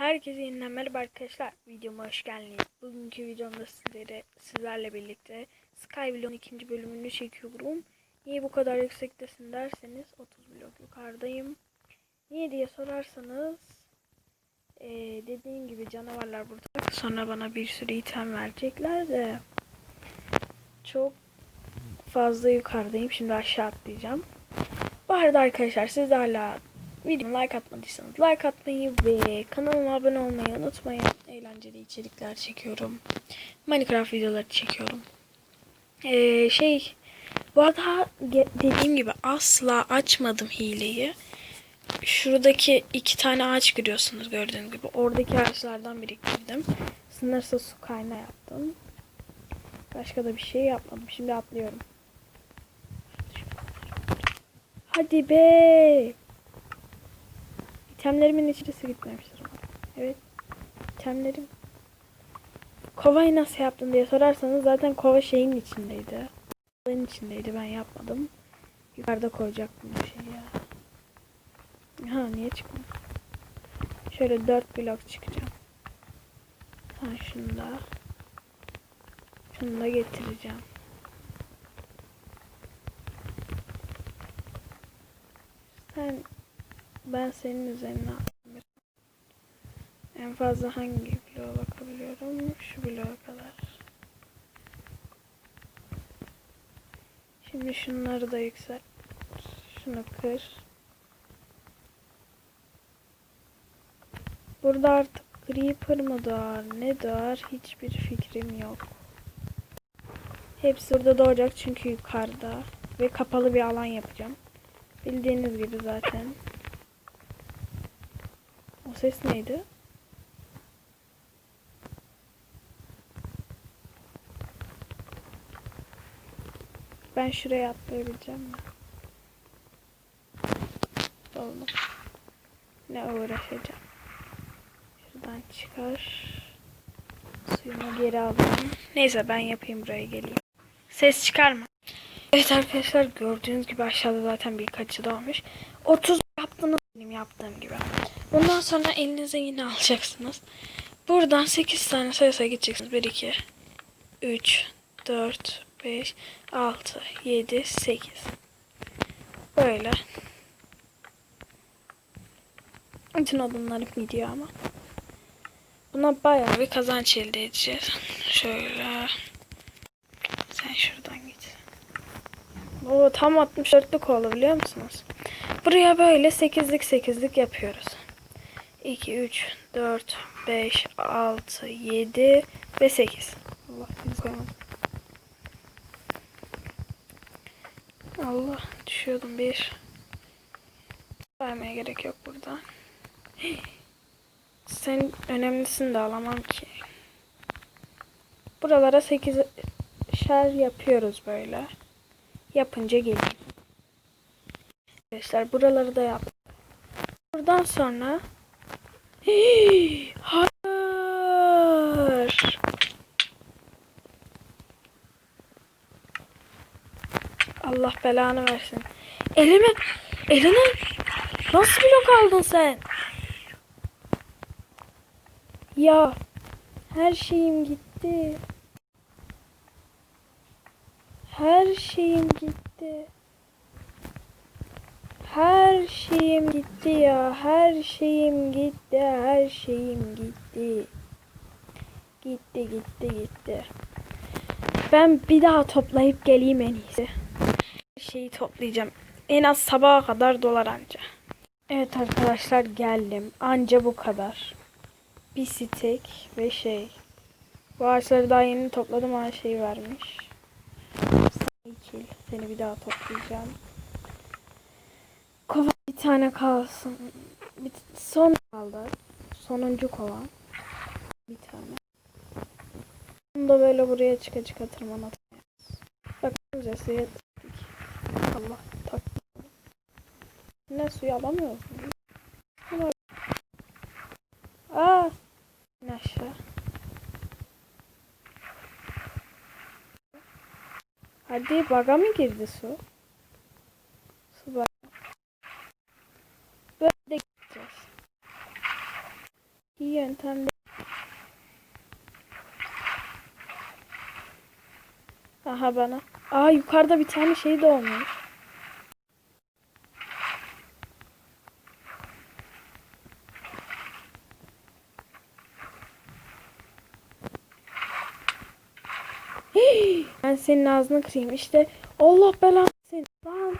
Herkese yeniden merhaba arkadaşlar. Videoma hoş geldiniz. Bugünkü videomda sizlere sizlerle birlikte Skyblock'un ikinci bölümünü çekiyorum. Niye bu kadar yüksektesin derseniz 30 blok yukarıdayım. Niye diye sorarsanız eee, dediğim gibi canavarlar burada. Sonra bana bir sürü item verecekler de çok fazla yukarıdayım. Şimdi aşağı atlayacağım. Bu arada arkadaşlar siz de hala videomu like atmadıysanız like atmayı ve kanalıma abone olmayı unutmayın. Eğlenceli içerikler çekiyorum. Minecraft videoları çekiyorum. Ee, şey bu arada dediğim gibi asla açmadım hileyi. Şuradaki iki tane ağaç görüyorsunuz gördüğünüz gibi. Oradaki ağaçlardan biriktirdim. Sınırsız su kaynağı yaptım. Başka da bir şey yapmadım. Şimdi atlıyorum. Hadi be. İtemlerimin içerisi gitmemiştir. Evet. İtemlerim. Kovayı nasıl yaptın diye sorarsanız zaten kova şeyin içindeydi. Kovanın içindeydi ben yapmadım. Yukarıda koyacaktım bir şey ya. Ha niye çıkmıyor? Şöyle 4 blok çıkacağım. Ha şunu da. Şunu da getireceğim. Sen ben senin üzerine attım. En fazla hangi bloğa bakabiliyorum? Şu bloğa kadar. Şimdi şunları da yükselt. Şunu kır. Burada artık Creeper mı doğar, ne doğar hiçbir fikrim yok. Hepsi burada doğacak çünkü yukarıda. Ve kapalı bir alan yapacağım. Bildiğiniz gibi zaten. Ses neydi? Ben şuraya atlayabileceğim mi? Olmaz. Ne uğraşacağım. Şuradan çıkar. Suyumu geri alayım. Neyse ben yapayım buraya geleyim. Ses çıkarma. Evet arkadaşlar gördüğünüz gibi aşağıda zaten birkaçı da olmuş. 30 yaptınız benim yaptığım gibi. Bundan sonra elinize yine alacaksınız. Buradan 8 tane sayısa gideceksiniz. 1, 2, 3, 4, 5, 6, 7, 8. Böyle. Bütün odunlarım gidiyor ama. Buna bayağı bir kazanç elde edeceğiz. Şöyle. Sen şuradan git. O tam 64'lük oldu biliyor musunuz? Buraya böyle 8'lik 8'lik yapıyoruz. 2, 3, 4, 5, 6, 7 ve 8. Allah bizi koymadı. Allah düşüyordum bir. Vermeye gerek yok burada. Sen önemlisini de alamam ki. Buralara 8 şer yapıyoruz böyle. Yapınca geleyim. Arkadaşlar buraları da yaptık. Buradan sonra Hayır. Allah belanı versin. Elime eline nasıl blok aldın sen? Ya her şeyim gitti. Her şeyim gitti. Her şeyim gitti ya. Her şeyim gitti. Her şeyim gitti. Gitti gitti gitti. Ben bir daha toplayıp geleyim en iyisi. Her şeyi toplayacağım. En az sabaha kadar dolar anca. Evet arkadaşlar geldim. Anca bu kadar. Bir stek ve şey. Bu ağaçları daha yeni topladım. Her şeyi vermiş. Seni bir daha toplayacağım. Tane kalsın. Bir son kaldı. Sonuncu kova. Bir tane. Bunu da böyle buraya çıka çıka tırmanatacağız. Bakın suya tıktık. Allah tak. Ne suyu alamıyoruz mu? Ama- Aa! İn aşağı. Hadi baga mı girdi? Su baga. Böyle gideceğiz. yöntem de... Aha bana. Aa yukarıda bir tane şey de olmuş. Ben senin ağzını kırayım. İşte Allah belanı seni. Lan.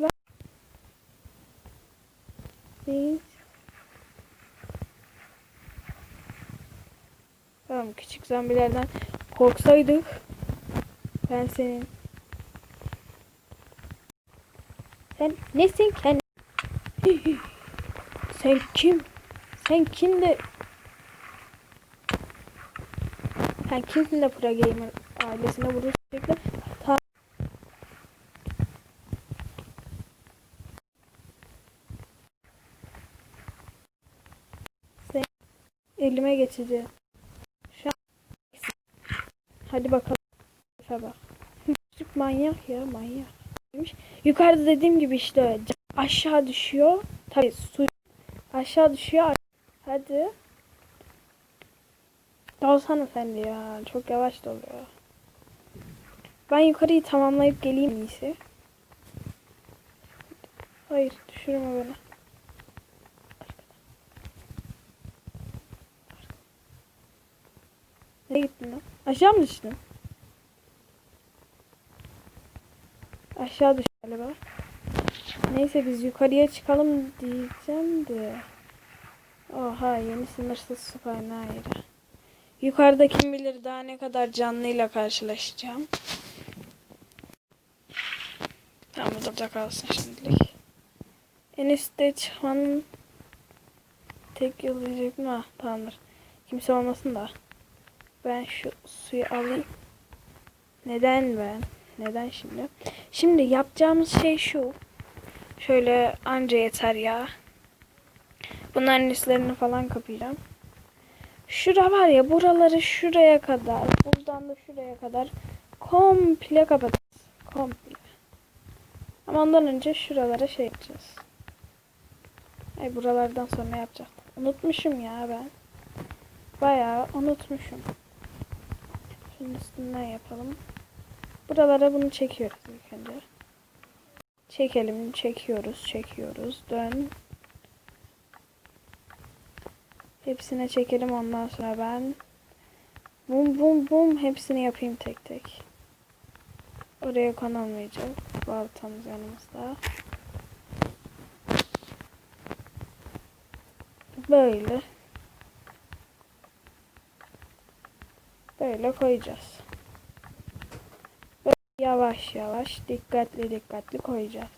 Lan. Biz. Tamam küçük zombilerden korksaydık. Ben senin. Sen nesin sen? Sen kim? Sen kim de sen kimsin de Pro Gamer ailesine vurur sürekli? Ta Sen elime geçici. Hadi bakalım. Bak. Küçük manyak ya manyak. Yukarıda dediğim gibi işte aşağı düşüyor. Tabii su aşağı düşüyor. Hadi. Dalsana sen de ya. Çok yavaş doluyor. Ben yukarıyı tamamlayıp geleyim en iyisi. Hayır düşürme beni. Nereye gittin lan? Aşağı mı düştün? Aşağı düş galiba. Neyse biz yukarıya çıkalım diyeceğim de. Oha yeni sınırsız su kaynağı yeri. Yukarıda kim bilir daha ne kadar canlıyla karşılaşacağım. Tamam bu burada kalsın şimdilik. En üstte çıkmanın tek yolu diyecek mi? Ah, tamamdır. Kimse olmasın da. Ben şu suyu alayım. Neden ben? Neden şimdi? Şimdi yapacağımız şey şu. Şöyle anca yeter ya. Bunların üstlerini falan kapayacağım. Şura var ya buraları şuraya kadar. Buradan da şuraya kadar. Komple kapatacağız. Komple. Ama ondan önce şuralara şey yapacağız. Ay buralardan sonra yapacaktım. Unutmuşum ya ben. Bayağı unutmuşum. Şunun üstünden yapalım. Buralara bunu çekiyoruz ilk önce. Çekelim, çekiyoruz, çekiyoruz. Dön. Hepsine çekelim ondan sonra ben bum bum bum hepsini yapayım tek tek. Oraya konulmayacak. Baltamız yanımızda. Böyle. Böyle koyacağız. Böyle yavaş yavaş dikkatli dikkatli koyacağız.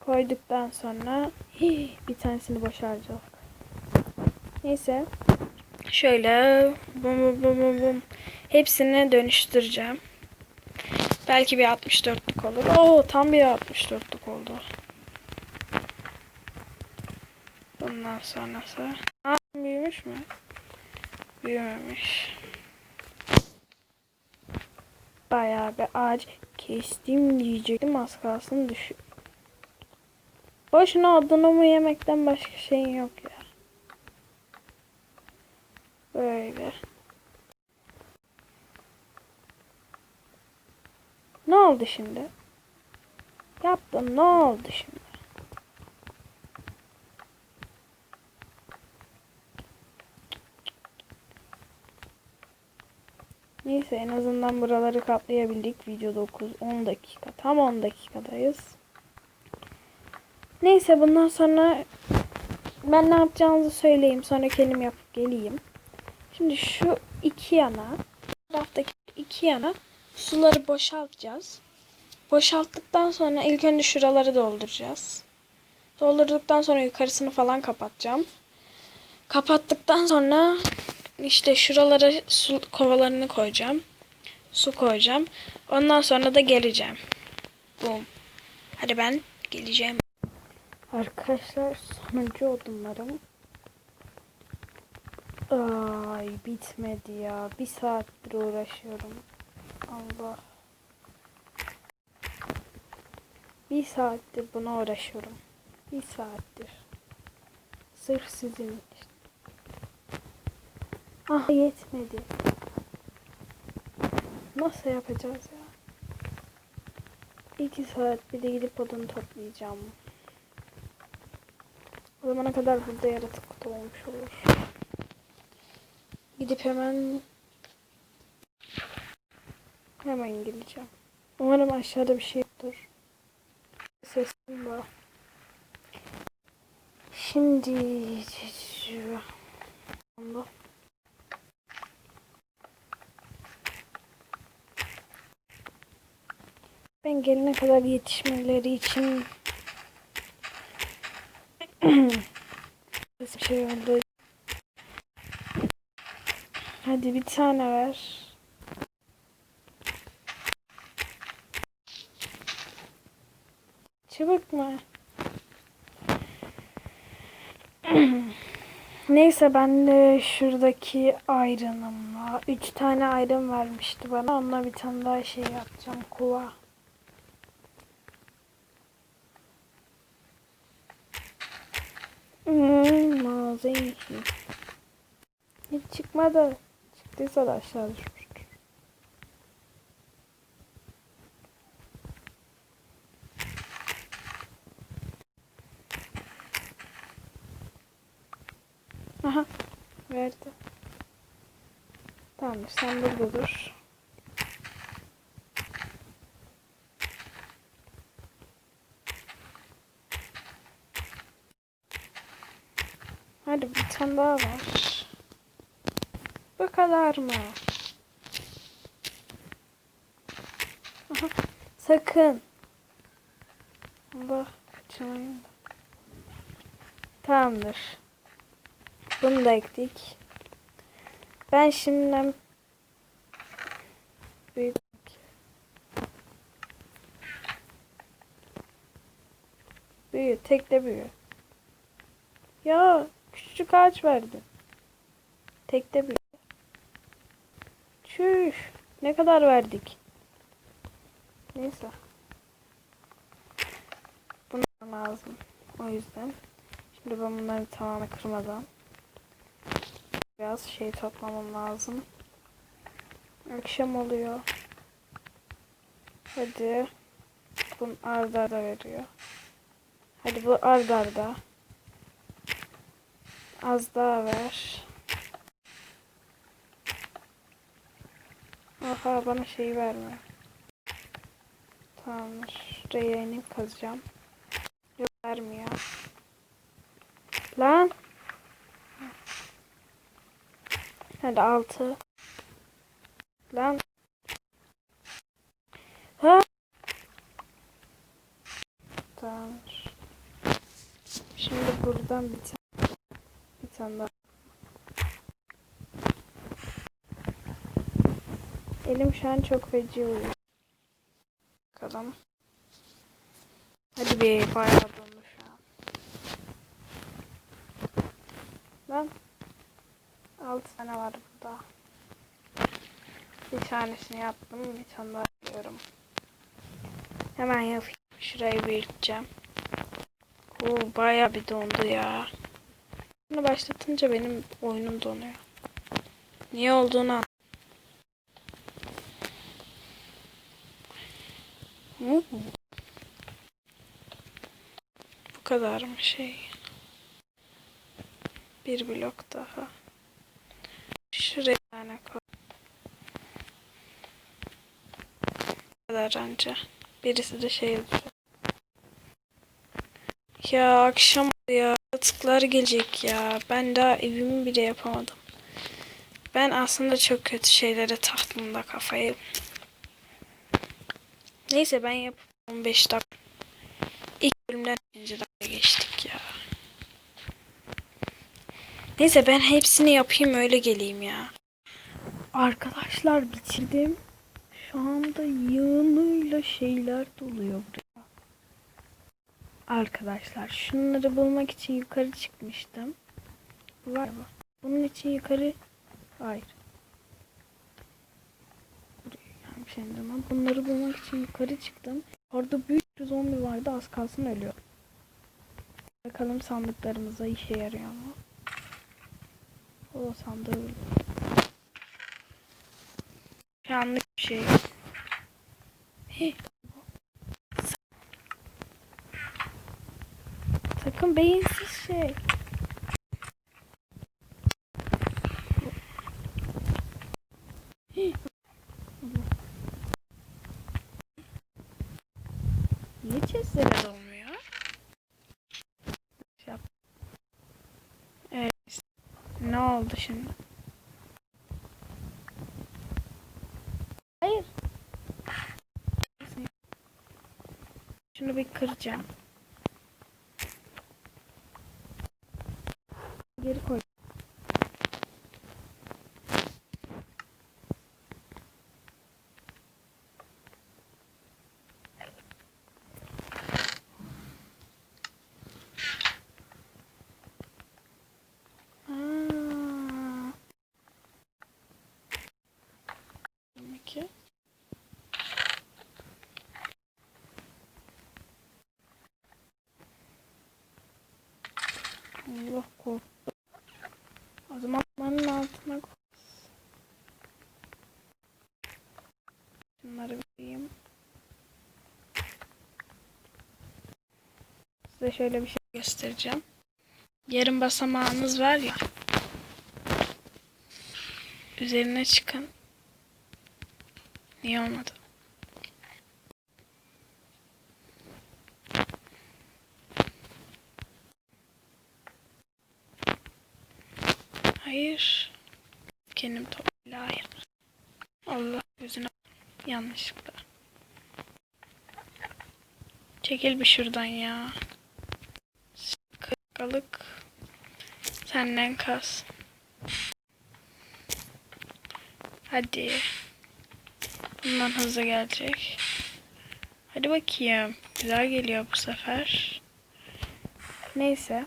Koyduktan sonra bir tanesini boşaltacağız. Neyse. Şöyle bum bum bum bum bum. Hepsini dönüştüreceğim. Belki bir 64'lük olur. Oo tam bir 64'lük oldu. Bundan sonrası. Aa, büyümüş mü? Büyümemiş. Bayağı bir ağaç kestim diyecektim az kalsın düş. Boşuna mı yemekten başka şeyin yok ya. Böyle. Ne oldu şimdi? Yaptım ne oldu şimdi? Neyse en azından buraları kaplayabildik. Video 9 10 dakika. Tam 10 dakikadayız. Neyse bundan sonra ben ne yapacağınızı söyleyeyim. Sonra kendim yapıp geleyim. Şimdi şu iki yana taraftaki iki yana suları boşaltacağız. Boşalttıktan sonra ilk önce şuraları dolduracağız. Doldurduktan sonra yukarısını falan kapatacağım. Kapattıktan sonra işte şuralara su kovalarını koyacağım. Su koyacağım. Ondan sonra da geleceğim. Boom. Hadi ben geleceğim. Arkadaşlar sonuncu odunlarım. Ay bitmedi ya. Bir saattir uğraşıyorum. Allah. Bir saattir buna uğraşıyorum. Bir saattir. Sırf sizin için. Ah yetmedi. Nasıl yapacağız ya? İki saat bir de gidip odunu toplayacağım. O zamana kadar burada yaratık doğmuş olur. Gidip hemen hemen gideceğim. Umarım aşağıda bir şey yoktur. Sesim var. Şimdi Allah. Ben gelene kadar yetişmeleri için bir şey oldu. Hadi bir tane ver. Çabuk mu? Neyse ben de şuradaki ayrınımla üç tane ayrım vermişti bana. Onunla bir tane daha şey yapacağım. Kuva. Hmm, mağazaymış. Hiç çıkmadı. Çıktıysa da aşağı düşmüştür. Aha. Verdi. Tamam sen burada dur. Hadi bir tane daha var. Bu kadar mı? Aha, sakın. Allah kaçırmayın. Tamamdır. Bunu da ekledik. Ben şimdi büyük büyü tek de büyü. Ya küçücük ağaç verdi. Tek de büyü. Çüş. Ne kadar verdik? Neyse. Bunu lazım. O yüzden. Şimdi ben bunları tamamen kırmadan biraz şey toplamam lazım. Akşam oluyor. Hadi. Bunu arda arda veriyor. Hadi bu arda arda. Az daha ver. Aha bana şey verme. Tamamdır. Şuraya inip kazacağım. Yok vermiyor. Lan. Hadi altı. Lan. Ha. Tamamdır. Şimdi buradan bir tane. Elim şu an çok feci oluyor. Bakalım. Hadi bir bayağı dondu şu an. Lan. Altı tane var burada. Bir tanesini yaptım. Bir tane daha yapıyorum. Hemen yapayım. Şurayı büyüteceğim. Oo, bayağı bir dondu ya. Bunu başlatınca benim oyunum donuyor. Niye olduğunu an-? Bu kadar mı şey? Bir blok daha. Şuraya tane koy. Bu kadar anca. Birisi de şey yazıyor. Ya akşam ya. Yaratıklar gelecek ya. Ben daha evimi bile yapamadım. Ben aslında çok kötü şeylere taktım da kafayı. Neyse ben yap 15 dakika. İlk bölümden ikinci dakika geçtik ya. Neyse ben hepsini yapayım öyle geleyim ya. Arkadaşlar bitirdim. Şu anda yığınıyla şeyler doluyor buraya. Arkadaşlar şunları bulmak için yukarı çıkmıştım. Var mı? Bunun için yukarı... Hayır. Buraya gelmiş zaman. Bunları bulmak için yukarı çıktım. Orada büyük bir zombi vardı az kalsın ölüyor. Bakalım sandıklarımıza işe yarıyor mu? O sandığı anlık bir şey. Hih. Sakın beyinsiz şey. Niye chestlere dolmuyor? Evet. Ne oldu şimdi? Hayır. Şunu bir kıracağım. Geri koy. Aa. Demek ki. Allah korktu. O zaman manın altına koy. Şunları vereyim. Size şöyle bir şey göstereceğim. Yarım basamağınız var ya. Üzerine çıkın. Niye olmadı? Hayır. Kendim topla hayır. Allah gözüne yanlışlıkla. Çekil bir şuradan ya. Kırkalık. Senden kas. Hadi. Bundan hızlı gelecek. Hadi bakayım. Güzel geliyor bu sefer. Neyse.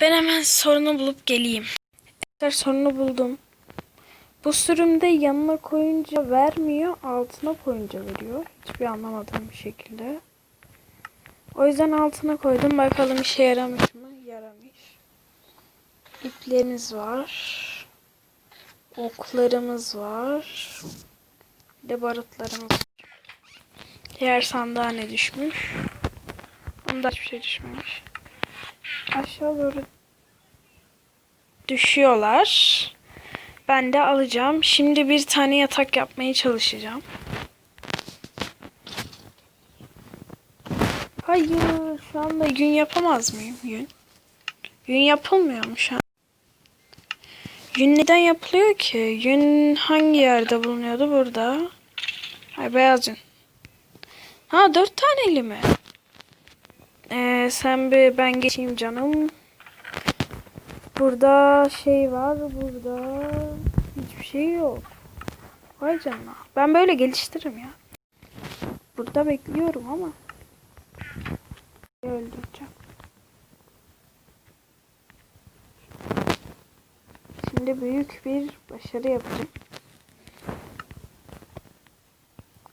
Ben hemen sorunu bulup geleyim. Eğer sorunu buldum. Bu sürümde yanına koyunca vermiyor, altına koyunca veriyor. Hiçbir anlamadığım bir şekilde. O yüzden altına koydum. Bakalım işe yaramış mı? Yaramış. İplerimiz var. Oklarımız var. Bir de barutlarımız var. Diğer sandığa ne düşmüş? Onda hiçbir şey düşmemiş. Aşağı doğru düşüyorlar. Ben de alacağım. Şimdi bir tane yatak yapmaya çalışacağım. Hayır, şu anda gün yapamaz mıyım gün? Gün yapılmıyor mu şu an? Yün neden yapılıyor ki? Yün hangi yerde bulunuyordu? Burada. Ay beyaz yün. Ha dört taneli mi? Ee, sen bir ben geçeyim canım. Burada şey var. Burada hiçbir şey yok. Vay canına. Ben böyle geliştiririm ya. Burada bekliyorum ama. Öldüreceğim. Şimdi büyük bir başarı yapacağım.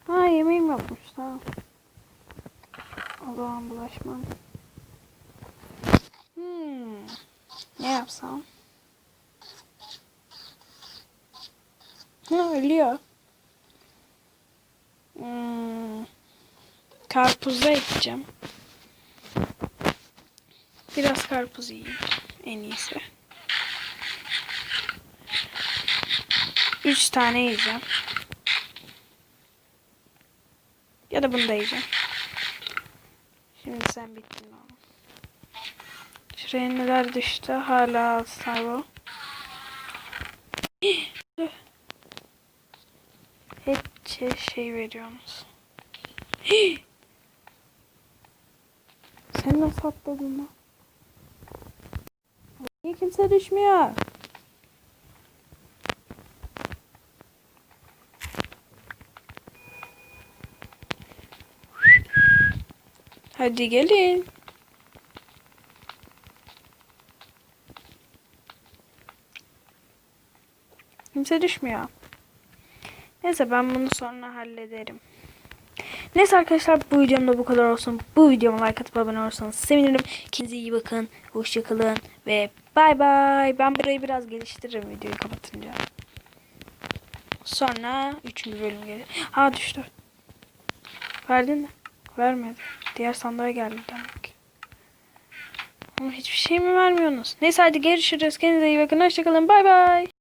Ha yemeğim yokmuş tamam. Zaman bulaşmam. Hmm. Ne yapsam? Ha ölüyor. Hmm. Karpuzda ekeceğim. Biraz karpuz yiyeyim. En iyisi. Üç tane yiyeceğim. Ya da bunu da yiyeceğim. Şimdi sen bittin oğlum. Şuraya neler düştü? Hala altlar bu. Hep şey veriyorsunuz. Sen nasıl atladın lan? Kimse düşmüyor? Hadi gelin. Kimse düşmüyor. Neyse ben bunu sonra hallederim. Neyse arkadaşlar bu videom da bu kadar olsun. Bu videoma like atıp abone olursanız sevinirim. Kendinize iyi bakın. Hoşçakalın. Ve bay bay. Ben burayı biraz geliştiririm videoyu kapatınca. Sonra 3. bölüm gelir. Ha düştü. Verdin mi? Vermedi. Diğer sandığa geldi demek. Ama hiçbir şey mi vermiyorsunuz? Neyse hadi görüşürüz. Kendinize iyi bakın. Hoşçakalın. Bay bay.